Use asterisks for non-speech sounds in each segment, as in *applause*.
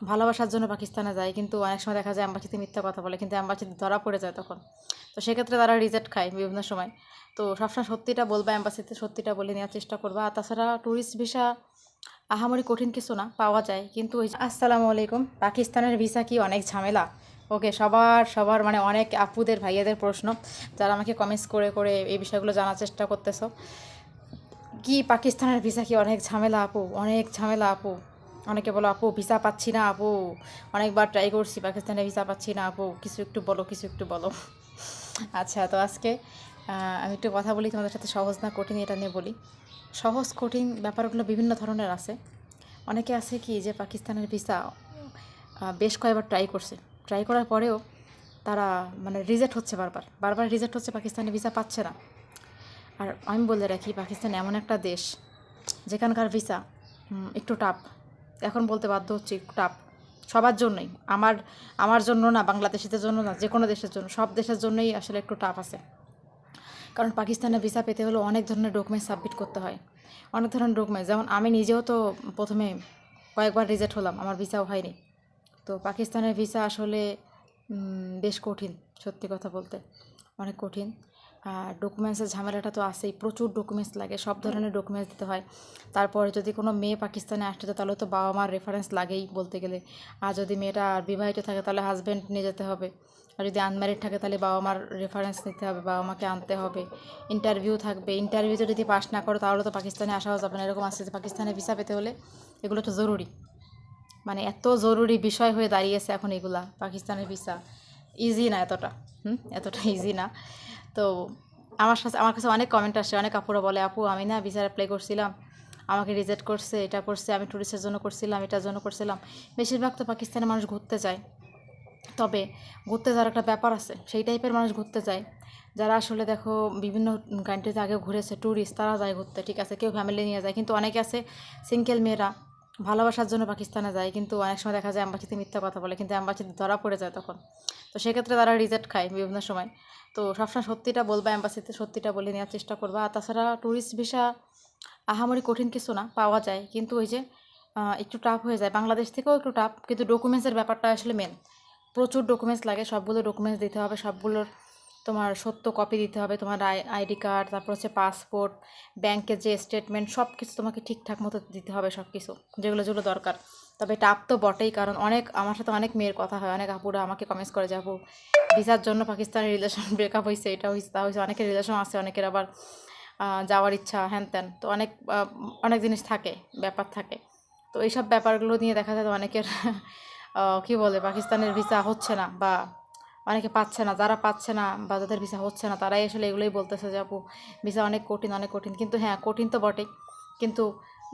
ভালোবাসার জন্য পাকিস্তানে যায়, কিন্তু অনেক সময় দেখা যায় অ্যাম্বাসিতে মিথ্যা কথা বলে, কিন্তু অ্যাম্বাসিতে ধরা পড়ে যায় তখন। তো সেক্ষেত্রে তারা রিজেক্ট খায় বিভিন্ন সময়। তো সবসময় সত্যিটা বলবা অ্যাম্বাসিতে সত্যিটা বলে নেওয়ার চেষ্টা করবা। আর তাছাড়া ট্যুরিস্ট ভিসা আহামরি কঠিন কিছু না, পাওয়া যায়। কিন্তু ওই আসসালামু আলাইকুম, পাকিস্তানের ভিসা কি অনেক ঝামেলা? ওকে, সবার সবার মানে অনেক আপুদের, ভাইয়াদের প্রশ্ন। যারা আমাকে কমেন্টস করে করে এই বিষয়গুলো জানার চেষ্টা করতেছ। কি, পাকিস্তানের ভিসা কি অনেক ঝামেলা আপু? অনেক ঝামেলা আপু। অনেকে বলো, আপু, ভিসা পাচ্ছি না, আপু। অনেকবার ট্রাই করছি, পাকিস্তানে ভিসা পাচ্ছি না, আপু। কিছু একটু বলো, কিছু একটু বলো। আচ্ছা তো আজকে আমি একটু কথা বলি, তোমাদের সাথে সহজ না কঠিন এটা নিয়ে বলি। সহজ, কঠিন ব্যাপারগুলো বিভিন্ন ধরনের আছে। অনেকে আছে কি যে, পাকিস্তানের ভিসা বেশ কয়েকবার ট্রাই করছে। ট্রাই করার পরেও তারা মানে রিজেক্ট হচ্ছে বারবার। বারবার রিজেক্ট হচ্ছে, পাকিস্তানি ভিসা পাচ্ছে না। আর আমি বলে রাখি, পাকিস্তান এমন একটা দেশ, যেখানকার ভিসা একটু টাপ এখন বলতে বাধ্য হচ্ছে টাপ সবার জন্যই। আমার আমার জন্য না, বাংলাদেশিদের জন্য না যে কোনো দেশের জন্য। সব দেশের জন্যই আসলে একটু টাফ আছে। কারণ পাকিস্তানে ভিসা পেতে হলে অনেক ধরনের ডকুমেন্টস সাবমিট করতে হয়। অনেক ধরনের ডকুমেন্টস যেমন আমি নিজেও তো প্রথমে কয়েকবার রিজেক্ট হলাম, আমার ভিসাও হয়নি। তো পাকিস্তানের ভিসা আসলে বেশ কঠিন, সত্যি কথা বলতে। অনেক কঠিন। ডকুমেন্টসের ঝামেলাটা তো আছেই প্রচুর ডকুমেন্টস লাগে সব ধরনের ডকুমেন্টস দিতে হয়। তারপরে যদি কোনো মেয়ে পাকিস্তানে আসতে চায় তাহলে তো বাবা মার রেফারেন্স লাগেই বলতে গেলে। আর যদি মেয়েটা আর বিবাহিত থাকে তাহলে হাজব্যান্ড নিয়ে যেতে হবে। আর যদি আনম্যারিড থাকে তাহলে বাবা মার রেফারেন্স নিতে হবে বাবা মাকে আনতে হবে। ইন্টারভিউ থাকবে ইন্টারভিউতে যদি পাস না করো তাহলে তো পাকিস্তানে আসাও যাবে না। এরকম আসছে যে পাকিস্তানে ভিসা পেতে হলে এগুলো তো জরুরি। মানে এত জরুরি বিষয় হয়ে দাঁড়িয়েছে এখন এগুলা পাকিস্তানের ভিসা ইজি না এতটা হুম? এতটা *laughs* ইজি না। তো আমার সাথে, আমার কাছে অনেক কমেন্ট আসে, অনেক আপুরা বলে, আপু, আমি না ভিসা অ্যাপ্লাই করছিলাম, আমাকে রিজেক্ট করছে, এটা করছে, আমি ট্যুরিস্টের জন্য করছিলাম, এটার জন্য করছিলাম। বেশিরভাগ তো পাকিস্তানে মানুষ ঘুরতে যায়। তবে ঘুরতে যাওয়ার একটা ব্যাপার আছে, সেই টাইপের মানুষ ঘুরতে যায়। যারা আসলে দেখো বিভিন্ন কান্ট্রিতে আগে ঘুরেছে ট্যুরিস্ট তারা যায় ঘুরতে, ঠিক আছে? কেউ ফ্যামিলি নিয়ে যায়, কিন্তু অনেকে আছে সিঙ্গেল মেয়েরা। ভালোবাসার জন্য পাকিস্তানে যায়, কিন্তু অনেক সময় দেখা যায় অ্যাম্বাসিতে মিথ্যা কথা বলে, কিন্তু অ্যাম্বাসিতে ধরা পড়ে যায় তখন। তো সেক্ষেত্রে তারা রিজেক্ট খায় বিভিন্ন সময়। তো সবসময় সত্যিটা বলবা অ্যাম্বাসিতে সত্যিটা বলে নেওয়ার চেষ্টা করবা। আর তাছাড়া ট্যুরিস্ট ভিসা আহামরি কঠিন কিছু না, পাওয়া যায়। কিন্তু ওই যে একটু টাফ হয়ে যায়। বাংলাদেশ থেকেও একটু টাফ কিন্তু ডকুমেন্টসের ব্যাপারটা আসলে মেন প্রচুর ডকুমেন্টস লাগে, সবগুলো ডকুমেন্টস দিতে হবে, সবগুলোর তোমার সত্য কপি দিতে হবে, তোমার আই আইডি কার্ড তারপর হচ্ছে পাসপোর্ট ব্যাংকের যে স্টেটমেন্ট সব কিছু তোমাকে ঠিকঠাক মতো দিতে হবে সব কিছু যেগুলো যেগুলো দরকার। তবে টাপ তো বটেই, কারণ অনেক, আমার সাথে অনেক মেয়ের কথা হয়, অনেক আপুরা আমাকে কমেন্টস করে যাব ভিসার জন্য পাকিস্তানের রিলেশন ব্রেকআপ হয়েছে এটা হয়েছে তা হয়েছে অনেকের রিলেশন আছে, অনেকের আবার যাওয়ার ইচ্ছা, হ্যান ত্যান। তো অনেক অনেক জিনিস থাকে, ব্যাপার থাকে। তো এইসব ব্যাপারগুলো নিয়ে দেখা যায় অনেকের *laughs* কী বলে, পাকিস্তানের ভিসা হচ্ছে না বা অনেকে পাচ্ছে না, যারা পাচ্ছে না বা যাদের ভিসা হচ্ছে না, তারাই আসলে এগুলোই বলতেছে যে, আপু ভিসা অনেক কঠিন অনেক কঠিন। কিন্তু হ্যাঁ কঠিন তো বটেই। কিন্তু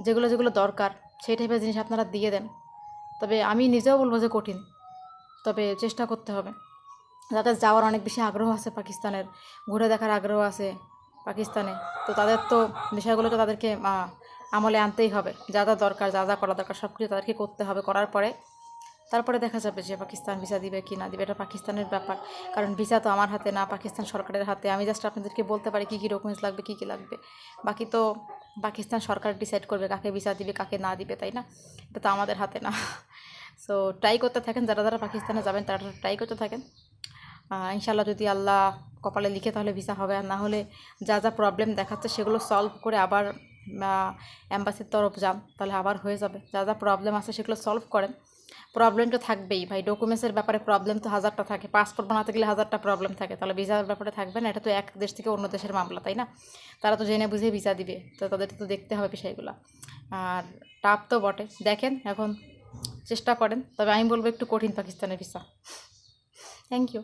যেগুলো যেগুলো দরকার, সেই টাইপের জিনিস আপনারা দিয়ে দেন। তবে আমি নিজেও বলব যে কঠিন। তবে চেষ্টা করতে হবে। যাদের যাওয়ার অনেক বেশি আগ্রহ আছে পাকিস্তানের, ঘুরে দেখার আগ্রহ আছে পাকিস্তানে, তো তাদের তো বিষয়গুলোকে তাদেরকে আমলে আনতেই হবে। যা যা দরকার, যা যা করা দরকার সব কিছু তাদেরকে করতে হবে। করার পরে তারপরে দেখা যাবে যে পাকিস্তান ভিসা দিবে কি না দিবে, এটা পাকিস্তানের ব্যাপার। কারণ ভিসা তো আমার হাতে না, পাকিস্তান সরকারের হাতে। আমি জাস্ট আপনাদেরকে বলতে পারি কী কী ডকুমেন্টস লাগবে, কী কী লাগবে। বাকি তো পাকিস্তান সরকার ডিসাইড করবে কাকে ভিসা দিবে, কাকে না দিবে, তাই না? এটা তো আমাদের হাতে না। সো ট্রাই করতে থাকেন, যারা যারা পাকিস্তানে যাবেন, তারা ট্রাই করতে থাকেন। ইনশাল্লাহ যদি আল্লাহ কপালে লিখে তাহলে ভিসা হবে। আর না হলে যা যা প্রবলেম দেখাচ্ছে, সেগুলো সলভ করে আবার অ্যাম্বাসির তরফ যান, তাহলে আবার হয়ে যাবে। যা যা প্রবলেম আছে, সেগুলো সলভ করেন। প্রবলেম তো থাকবেই। ভাই ডকুমেন্টসের ব্যাপারে প্রবলেম তো হাজারটা থাকে। পাসপোর্ট বানাতে গেলে হাজারটা প্রবলেম থাকে। তাহলে ভিসার ব্যাপারে থাকবে না। এটা তো এক দেশ থেকে অন্য দেশের মামলা, তাই না? তারা তো জেনে বুঝে ভিসা দিবে। তো তাদের তো দেখতে হবে বিষয়গুলো। আর টাপ তো বটে। দেখেন এখন চেষ্টা করেন। তবে আমি বলব একটু কঠিন পাকিস্তানের ভিসা থ্যাংক ইউ